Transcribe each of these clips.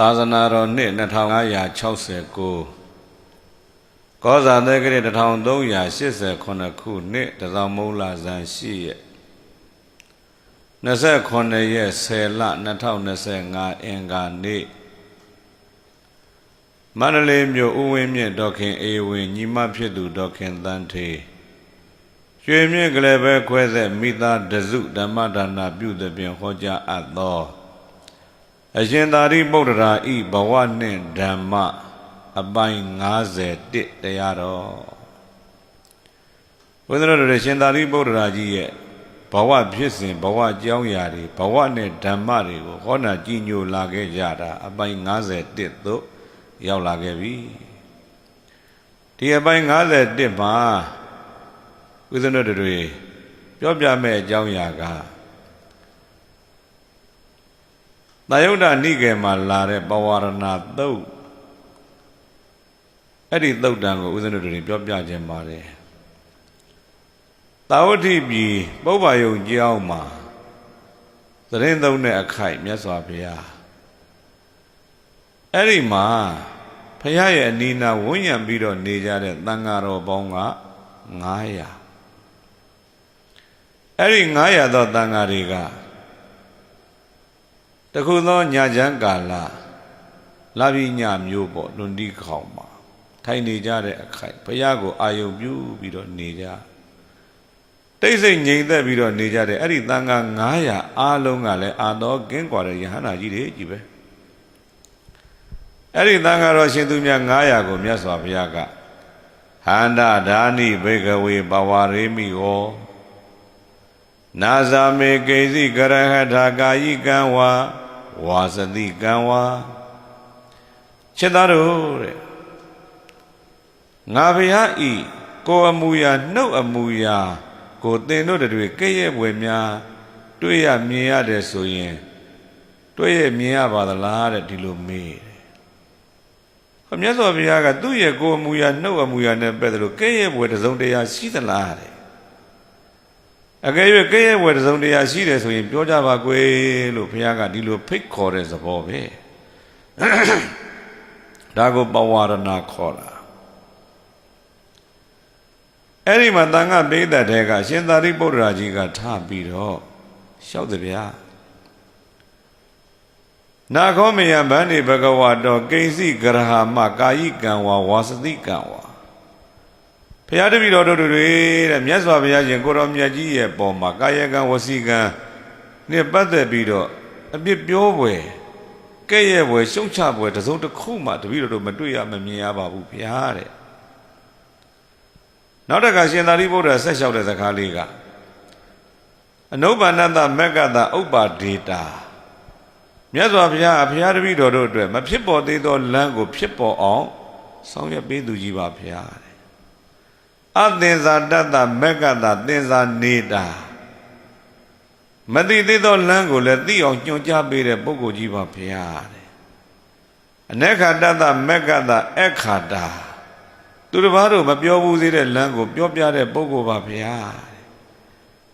သာသနာတော်နှစ်2569ကောဇာသက္ကရာ1389ခုနှစ်တစောင်းမုံလာဇန်ရှိရက်29ရက်10လ2025အင်္ဂါနေ့မန္တလေးမြို့ဥဝင်းမြင့်ဒေါခင်အေဝင်းညီမဖြစ်သူဒေါခင်တန်းထေရွှေမြင့်ကလေးပဲခွဲဆက်မိသားတစုဓမ္မဒါနပြုသဖြင့်ဟောကြားအပ်သော အရှင်သာရိပုတ္တရာဤဘဝနှင့်ဓမ္မအပိုင်း51တရားတော်ဝိသရတော်ရှင်သာရိပုတ္တရာကြီးရဲ့ဘဝဖြစ်စဉ်ဘဝကြောင်းရာတွေဘဝနဲ့ဓမ္မတွေကိုဟောနာကြည်ညိုလာခဲ့ကြတာအပိုင်း51သို့ရောက်လာခဲ့ပြီဒီအပိုင်း51မှာဝိသရတော်တွေပြောပြမဲ့အကြောင်းရာက သာယုဒ္ဓနိကေမှာလာတဲ့ပဝရဏသုတ်အဲ့ဒီသုတ်တံကိုဦးဇင်းတို့တွေပြောပြခြင်းပါတယ်သာဝတိပြည်ပုဗ္ဗယုံကျောင်းမှာသတင်းသုံးတဲ့အခိုက်မြတ်စွာဘုရားအဲ့ဒီမှာဘုရားရဲ့အနီးနားဝန်းရံပြီးတော့နေကြတဲ့တန်ဃာတော်ပေါင်းက900အဲ့ဒီ900သောတန်ဃာတွေက တခုသောညာချမ်းကာလလာပြီးညမျိုးပေါ့လွန်တီးခေါင်မှာထိုင်နေကြတဲ့အခိုက်ဘုရားကိုအာယုံပြုပြီးတော့နေကြတိတ်ဆိတ်ငြိမ်သက်ပြီးတော့နေကြတဲ့အဲ့ဒီတန်ခါ900အားလုံးကလည်းအာတော်ကင်းကွာတဲ့ယဟန္တာကြီးတွေကြီးပဲအဲ့ဒီတန်ခါတော်ရှင်သူမြတ်900ကိုမြတ်စွာဘုရားကဟန္တာဓာနိဘေကဝေပဝရေမိဟော နာဇာမေကေစီကရဟထာကာယိကံဝါဝါစတိကံဝါခြေသားတို့တဲ့ငါဘုရားဤကိုအမူအရာနှုတ်အမူအရာကိုသင်တို့တွေကဲ့ရဲ့ွယ်များတွေ့ရမြင်ရတယ်ဆိုရင်တွေ့ရမြင်ရပါသလားတဲ့ဒီလိုမေးတယ်။ဟောမြတ်စွာဘုရားကသူ့ရဲ့ကိုအမူအရာနှုတ်အမူအရာနဲ့ပဲလို့ကဲ့ရဲ့ွယ်တစ်စုံတရာရှိသလားတဲ့ အကယ်၍ကဲ့ရဲ့ွယ်တစ်စုံတရာရှိတယ်ဆိုရင်ပြောကြပါကွယ်လို့ဘုရားကဒီလိုဖိတ်ခေါ်တဲ့သဘောပဲ။ဒါကိုပဝရဏခေါ်တာအဲ့ဒီမှာတန်ခပိဋကတဲ့ကရှင်သာရိပုတ္တရာကြီးကထပြီးတော့လျှောက်တယ်ဗျာနာခောမယဗန္ဒီဘဂဝါတော်ကိဉ္စီဂရဟမကာယိကံဝါဝါစတိကံဝါ ဘုရားတပည့်တော်တို့တွေတဲ့မြတ်စွာဘုရားရှင်ကိုတော်မြတ်ကြီးရဲ့ပုံမှာကာယကံဝစီကံနဲ့ပတ်သက်ပြီးတော့အပြစ်ပြောပွဲကဲ့ရဲ့ပွဲရှုံချပွဲတစုံတစ်ခုမှတပည့်တော်တို့မတွေ့ရမမြင်ရပါဘူးဘုရားတဲ့နောက်တခါရှင်သာရိပုတ္တရာဆက်လျှောက်တဲ့စကားလေးကအနုဘာနတမက္ကတဥပ္ပါဒေတာမြတ်စွာဘုရားအဖရာတပည့်တော်တို့အတွက်မဖြစ်ပေါ်သေးသောလမ်းကိုဖြစ်ပေါ်အောင်ဆောင်ရွက်ပေးသူကြီးပါဘုရားတဲ့ အသင်္ဇာတတမက္ကတသင်္ဇာနေတာမသိသေးသောလမ်းကိုလည်းသိအောင်ညွှန်ကြားပေးတဲ့ပုဂ္ဂိုလ်ကြီးပါဘုရားတဲ့အနက္ခတတမက္ကတအခါတာသူတစ်ပါးတို့မပြောဘူးသေးတဲ့လမ်းကိုပြောပြတဲ့ပုဂ္ဂိုလ်ပါဗျာ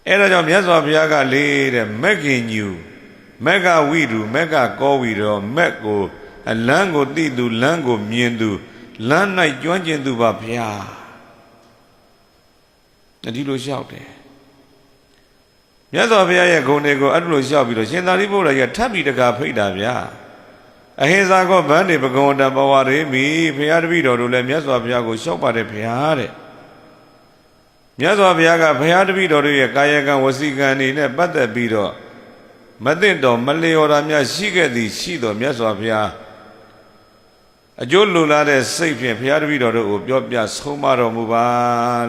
အဲ့ဒါကြောင့်မြတ်စွာဘုရားကလေးတဲ့မက်ကင်ညူမက်ကဝိတုမက်ကကောဝီတော်မက်ကိုလမ်းကိုသိသူလမ်းကိုမြင်သူလမ်း၌ကျွမ်းကျင်သူပါဗျာ ဒီလိုလျှောက်တယ်မြတ်စွာဘုရားရဲ့ဂုဏ်တွေကိုအဲ့လိုလျှောက်ပြီးတော့ရှင်သာရိပုတ္တရာကထပ်ပြီးတကာဖိတ်တာဗျာအဟိဇာကောဗန္ဒီပကုံတဘဝရေမိဘုရားတပည့်တော်တို့လည်းမြတ်စွာဘုရားကိုလျှောက်ပါတယ်ဘုရားတဲ့မြတ်စွာဘုရားကဘုရားတပည့်တော်တို့ရဲ့ကာယကံဝစီကံတွေနဲ့ပတ်သက်ပြီးတော့မသိတော်မလျော်တာများရှိခဲ့သည်ရှိတော်မြတ်စွာဘုရားအကျိုးလိုလားတဲ့စိတ်ဖြင့်ဘုရားတပည့်တော်တို့ကိုပြောပြဆုံးမတော်မူပါ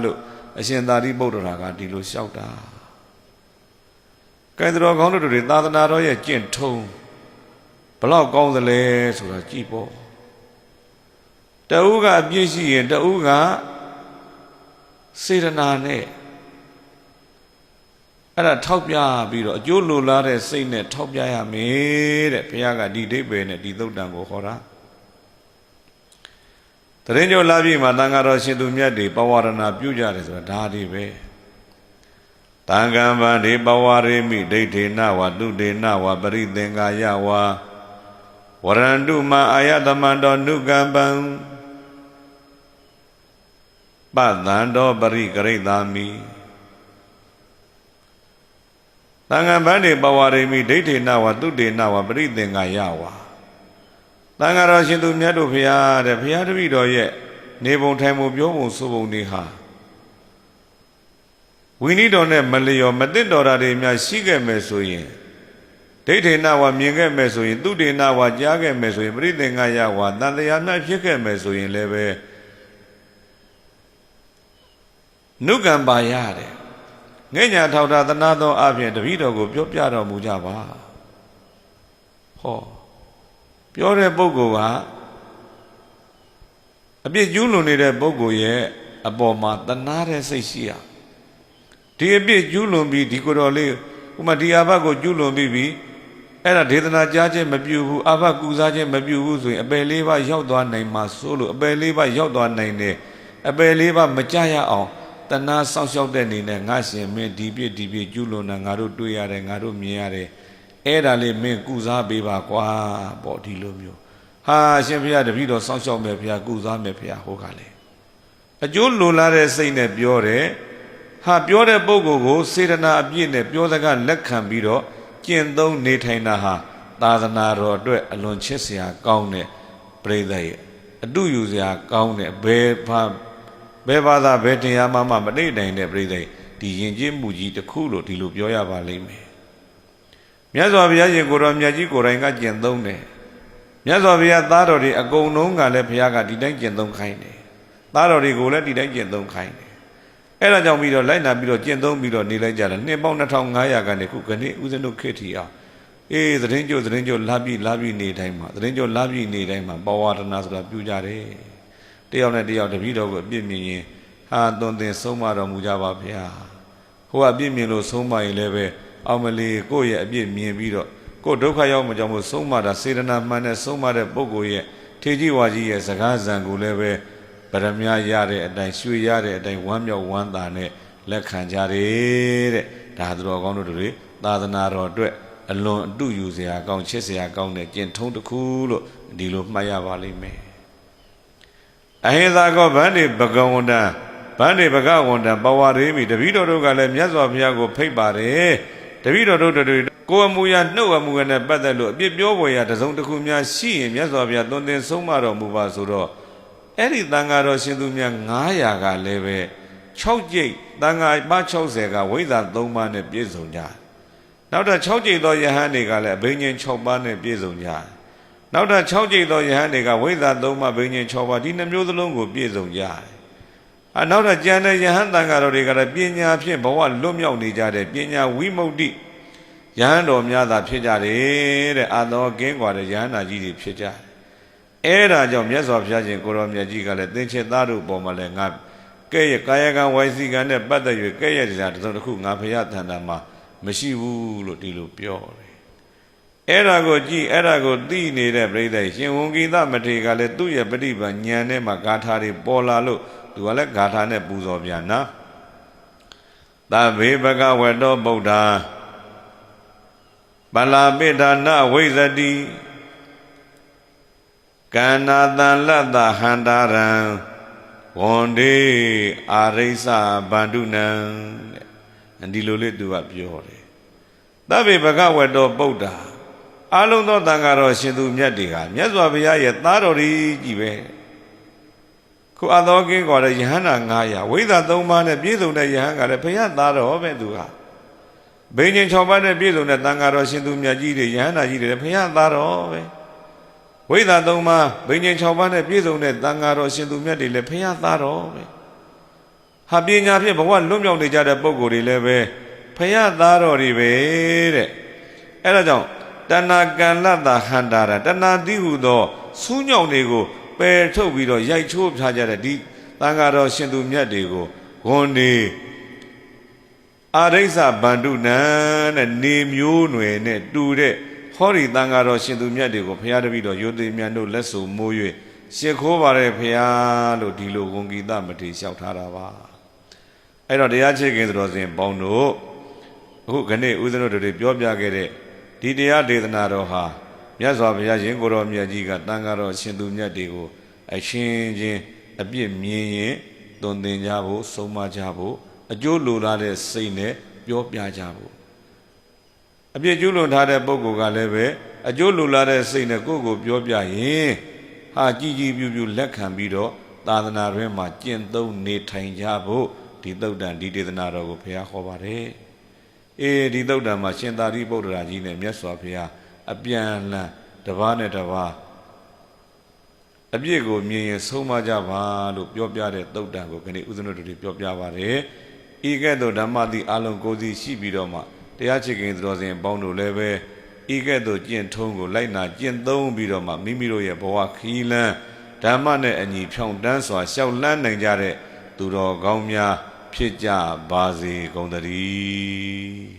လို့ အရှင်သာရိပုတ္တရာကဒီလိုလျှောက်တာကဲတော်ကောင်းတို့တွေသာသနာတော်ရဲ့ကျင့်ထုံးဘလောက်ကောင်းသလဲဆိုတာကြည့်ပေါ့တဦးကအပြည့်ရှိရင်တဦးကစေတနာနဲ့အဲ့ဒါထောက်ပြပြီးတော့အကျိုးလိုလားတဲ့စိတ်နဲ့ထောက်ပြရမယ်တဲ့ဘုရားကဒီဒိဗ္ဗေနဲ့ဒီသုတ်တံကိုဟောတာ တရင်ကျော်လာပြီမှာတန်ဃာတော်ရှင်သူမြတ်တွေပဝရဏပြုကြတယ်ဆိုတာဒါတွေပဲတန်ကံဗန္ဒီပဝရေမိဒိဋ္ဌေနဝတုဒေနဝပရိသင်္ကာယဝါဝဝရန္တုမအာယတမန္တောနုကံပံပတံတောပရိကရိတာမိသံဃံဗန္တိပဝရိမိဒိဋ္ဌိနဝတုတေနဝပရိသင်္ကာယဝါ သံဃာတော်ရှင်သူမြတ်တို့ဖရာတဲ့ဖရာတပည့်တော်ရဲ့နေပုံထိုင်ပုံပြောပုံဆိုပုံတွေဟာဝိနည်းတော်နဲ့မလျော်မသိတော်တာတွေများရှိခဲ့မယ်ဆိုရင်ဒိဋ္ဌိနဝမြင်ခဲ့မယ်ဆိုရင်သူတေနဝကြားခဲ့မယ်ဆိုရင်ပရိသင်္ကာယဝါတန်တရားများဖြစ်ခဲ့မယ်ဆိုရင်လည်းပဲနုကံပါရတယ်ငဲ့ညာထောက်တာသနာသောအပြင်တပည့်တော်ကိုပြောပြတော်မူကြပါဟော ပြောတဲ့ပုဂ္ဂိုလ်ကအပြစ်ကျူးလွန်နေတဲ့ပုဂ္ဂိုလ်ရဲ့အပေါ်မှာတနာတဲ့စိတ်ရှိရဒီအပြစ်ကျူးလွန်ပြီးဒီကိုယ်တော်လေးဥမာဒီအာဘကိုကျူးလွန်ပြီးပြီအဲ့ဒါဒေသနာကြားခြင်းမပြုဘူးအာဘကုစားခြင်းမပြုဘူးဆိုရင်အပယ်လေးပါးရောက်သွားနိုင်မှာဆိုလို့အပယ်လေးပါးရောက်သွားနိုင်တယ်အပယ်လေးပါးမကြရအောင်တဏှာစောင့်ရှောက်တဲ့အနေနဲ့ငါရှင်မင်းဒီပြစ်ဒီပြစ်ကျူးလွန်တာငါတို့တွေ့ရတယ်ငါတို့မြင်ရတယ် အဲ့ဒါလေးမင်းကုစားပေးပါကွာပေါ့ဒီလိုမျိုးဟာရှင်ဘုရားတပည့်တော်စောင့်ရှောက်မယ်ဘုရားကုစားမယ်ဘုရားဟောကလေအကျိုးလွန်လာတဲ့စိတ်နဲ့ပြောတယ်ဟာပြောတဲ့ပုဂ္ဂိုလ်ကိုစေတနာအပြည့်နဲ့ပြောစကားလက်ခံပြီးတော့ကျင့်သုံးနေထိုင်တာဟာသာသနာတော်အတွက်အလွန်ချစ်စရာကောင်းတဲ့ပြိဿရဲ့အတုယူစရာကောင်းတဲ့ဘယ်ဘာဘယ်ဘာသာဘယ်တရားမှမမတိတ်နိုင်တဲ့ပြိဿဒီယဉ်ကျေးမှုကြီးတစ်ခုလို့ဒီလိုပြောရပါလိမ့်မယ် မြတ်စွာဘုရားရှင်ကိုတော်မြတ်ကြီးကိုယ်တိုင်ကကျင့်သုံးတယ်မြတ်စွာဘုရားသားတော်တွေအကုန်လုံးကလည်းဘုရားကဒီတိုင်းကျင့်သုံးခိုင်းတယ်သားတော်တွေကိုလည်းဒီတိုင်းကျင့်သုံးခိုင်းတယ်အဲ့ဒါကြောင့်ပြီးတော့လိုက်နာပြီးတော့ကျင့်သုံးပြီးတော့နေလိုက်ကြတယ်နှစ်ပေါင်း2500ကနေခုခဏဦးဇင်းတို့ခေတ်ထီအောင်အေးသတင်းကြိုသတင်းကြိုလာပြီးလာပြီးနေတိုင်းမှာသတင်းကြိုလာပြီးနေတိုင်းမှာပဝါဒနာဆိုတာပြုကြတယ်တယောက်နဲ့တယောက်တပည့်တော်ကိုအပြစ်မြင်ရင်ဟာသွန်သင်ဆုံးမတော်မူကြပါဗျာဟိုကအပြစ်မြင်လို့ဆုံးမရင်လည်းပဲ အောင်မလီကိုယ့်ရဲ့အပြစ်မြင်ပြီးတော့ကိုယ်ဒုက္ခရောက်မှကြောင့်မို့ဆုံးမတာစေတနာမှန်တဲ့ဆုံးမတဲ့ပုဂ္ဂိုလ်ရဲ့ထေကြီးဝါကြီးရဲ့စကားဇံကိုလည်းပဲဗရမ ्या ရတဲ့အတိုင်းရွှေရတဲ့အတိုင်းဝမ်းမြောက်ဝမ်းသာနဲ့လက်ခံကြတယ်တဲ့ဒါသူတော်ကောင်းတို့တွေသာသနာတော်အတွက်အလွန်အတုယူစရာကောင်းချစ်စရာကောင်းတဲ့ကျင့်ထုံးတစ်ခုလို့ဒီလိုမှတ်ရပါလိမ့်မယ်အဟိသာကောဗန္တိဘဂဝန္တံဗန္တိဘဂဝန္တံပဝရေမိတပည့်တော်တို့ကလည်းမြတ်စွာဘုရားကိုဖိတ်ပါတယ် တပည့်တော်တို့တွေကိုယ်အမူအရာနှုတ်အမူအရာနဲ့ပတ်သက်လို့အပြစ်ပြောပေါ်ရာတစုံတစ်ခုများရှိရင်မြတ်စွာဘုရားသွန်သင်ဆုံးမတော်မူပါဆိုတော့အဲ့ဒီတန်ဃာတော်ရှင်သူများ900ကလည်းပဲ6ကြိတ်တန်ဃာပါ60ကဝိဇ္ဇာ3ပါးနဲ့ပြည့်စုံကြနောက်တော့6ကြိတ်သောယဟန်တွေကလည်းအဘိညာဉ်6ပါးနဲ့ပြည့်စုံကြနောက်တော့6ကြိတ်သောယဟန်တွေကဝိဇ္ဇာ3ပါးဘိညာဉ်6ပါးဒီနှမျိုးသလုံးကိုပြည့်စုံကြတယ် အနောက်တော့ကျန်တဲ့ယဟန်တန်ဃာတော်တွေကလည်းပညာဖြင့်ဘဝလွတ်မြောက်နေကြတယ်ပညာဝိမု ക്തി ယဟန်တော်များသာဖြစ်ကြတယ်တဲ့အတော်ကင်းကွာတဲ့ယဟန်နာကြီးတွေဖြစ်ကြတယ်အဲ့ဒါကြောင့်မြတ်စွာဘုရားရှင်ကိုရောမြတ်ကြီးကလည်းသင်္ချေသားတို့ပေါ်မှာလည်းငါကဲ့ရဲ့ကာယကံဝိုင်းစီကံနဲ့ပတ်သက်၍ကဲ့ရဲ့တရားတစ်စုံတစ်ခုငါဘုရားထံတာမှာမရှိဘူးလို့ဒီလိုပြောတယ်အဲ့ဒါကိုကြည်အဲ့ဒါကိုသိနေတဲ့ပြိဿရှင်ဝန်ကိသမထေရကလည်းသူ့ရဲ့ပฏิပန်ဉာဏ်နဲ့မှဂါထာတွေပေါ်လာလို့ သူကလည်းဂါထာနဲ့ပူဇော်ပြန်နော်သဗ္ဗေဘဂဝတောဗုဒ္ဓပလာပိဋ္ဌာနဝိဇတိကန္နာတန်လတ္တဟန္တာရံဝန္ဒေအာရိစ္ဆဗန္ဓုနံတဲ့ဒီလိုလေးသူကပြောတယ်သဗ္ဗေဘဂဝတောဗုဒ္ဓအလုံးသောတန်ဃာတော်ရှင်သူမြတ်တွေကမြတ်စွာဘုရားရဲ့သားတော်ကြီးကြီးပဲ ခုအသောကင်းခေါ်တဲ့ယဟန္တာ900ဝိဇ္ဇာ3ပါးနဲ့ပြည့်စုံတဲ့ယဟန်ကလည်းဘုရားသားတော်ပဲသူကဘိညာဉ်6ပါးနဲ့ပြည့်စုံတဲ့တန်ဃာတော်ရှင်သူမြတ်ကြီးတွေယဟန္တာကြီးတွေလည်းဘုရားသားတော်ပဲဝိဇ္ဇာ3ပါးဘိညာဉ်6ပါးနဲ့ပြည့်စုံတဲ့တန်ဃာတော်ရှင်သူမြတ်တွေလည်းဘုရားသားတော်ပဲဟာပညာဖြင့်ဘဝလွတ်မြောက်နေကြတဲ့ပုံကိုယ်တွေလည်းပဲဘုရားသားတော်တွေပဲတဲ့အဲဒါကြောင့်တဏ္ဍကံလတ္တဟန္တာရတဏ္ဍတိဟုသောစူးညောင်တွေကို ပယ်ထုတ်ပြီးတော့ရိုက်ချိုးဖြားကြတဲ့ဒီတန်ဃာတော်ရှင်သူမြတ်တွေကိုဂွန်နေအာရိစ္ဆဗန္ဓုနံတဲ့နေမျိုးနွယ်နဲ့တူတဲ့ဟောဒီတန်ဃာတော်ရှင်သူမြတ်တွေကိုဘုရားတပည့်တော်ယုသိမြတ်တို့လက်စုံမိုး၍ရှ िख ိုးပါတဲ့ဘုရားလို့ဒီလိုဝန်ဂီတမထေလျှောက်ထားတာပါအဲ့တော့တရားချေခင်တော်စဉ်ပေါင်းတို့အခုခနေ့ဦးဇင်းတို့တွေပြောပြခဲ့တဲ့ဒီတရားဒေသနာတော်ဟာ မြတ်စွာဘုရားရှင်ကိုရောမြတ်ကြီးကတန်ဃာတော်ရှင်သူမြတ်တွေကိုအရှင်ချင်းအပြစ်မြင်ရင်သွန်သင်ကြဖို့ဆုံးမကြဖို့အကျိုးလိုလားတဲ့စိတ်နဲ့ပြောပြကြဖို့အပြစ်ကျူးလွန်ထားတဲ့ပုဂ္ဂိုလ်ကလည်းပဲအကျိုးလိုလားတဲ့စိတ်နဲ့ကိုယ့်ကိုပြောပြရင်ဟာကြည်ကြည်ပြူပြူလက်ခံပြီးတော့သာသနာတွင်မှာကျင့်သုံးနေထိုင်ကြဖို့ဒီသုတ်တန်ဒီဒေသနာတော်ကိုဘုရားဟောပါတယ်အေးဒီသုတ်တန်မှာရှင်သာရိပုတ္တရာကြီးနဲ့မြတ်စွာဘုရား အပြန်အလှန်တစ်ပါးနဲ့တစ်ပါးအပြစ်ကိုမြင်ရင်ဆုံးမကြပါလို့ပြောပြတဲ့သုတ်တန်ကိုခဏဥစ္စနတို့တွေပြောပြပါတယ်ဤကဲ့သို့ဓမ္မတိအလုံးကိုယ်စီရှိပြီးတော့မှတရားချစ်ခင်သတော်စဉ်ပေါင်းတို့လည်းပဲဤကဲ့သို့ကျင့်ထုံးကိုလိုက်နာကျင့်သုံးပြီးတော့မှမိမိတို့ရဲ့ဘဝခီးလန်းဓမ္မနဲ့အညီဖြောင့်တန်းစွာရှောက်လန်းနိုင်ကြတဲ့သူတော်ကောင်းများဖြစ်ကြပါစေကုန်သတည်း